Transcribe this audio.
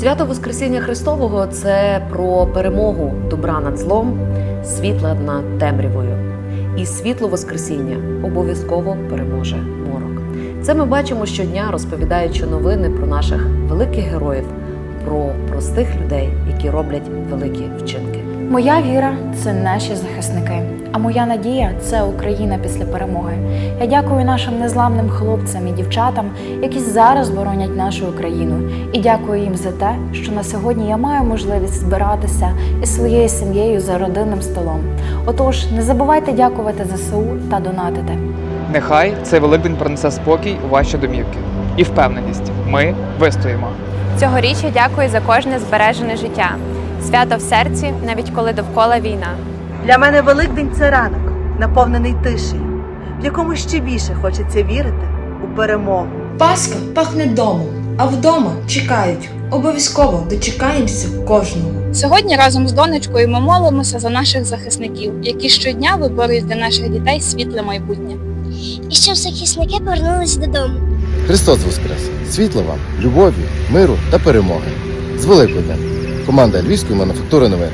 Свято Воскресіння Христового це про перемогу добра над злом, світла над темрявою. І світло Воскресіння обов'язково переможе морок. Це ми бачимо щодня, розповідаючи новини про наших великих героїв, про простих людей, які роблять великі вчинки. Моя віра це наші захисники. А моя надія це Україна після перемоги. Я дякую нашим незламним хлопцям і дівчатам, які зараз боронять нашу Україну. І дякую їм за те, що на сьогодні я маю можливість збиратися із своєю сім'єю за родинним столом. Отож, не забувайте дякувати ЗСУ та донатити. Нехай цей Великдень принесе спокій у ваші домівки і впевненість. Ми вистоїмо. Цьогоріч я дякую за кожне збережене життя. Свято в серці, навіть коли довкола війна. Для мене Великдень це ранок, наповнений тишею, в якому ще більше хочеться вірити у перемогу. Пасха пахне домом, а вдома чекають. Обов'язково дочекаємося кожного. Сьогодні разом з донечкою ми молимося за наших захисників, які щодня виборюють для наших дітей світле майбутнє. і щоб захисники повернулись додому. Христос Воскрес! Світла вам, любові, миру та перемоги! З Великодня! Команда Львівської мануфактури новин.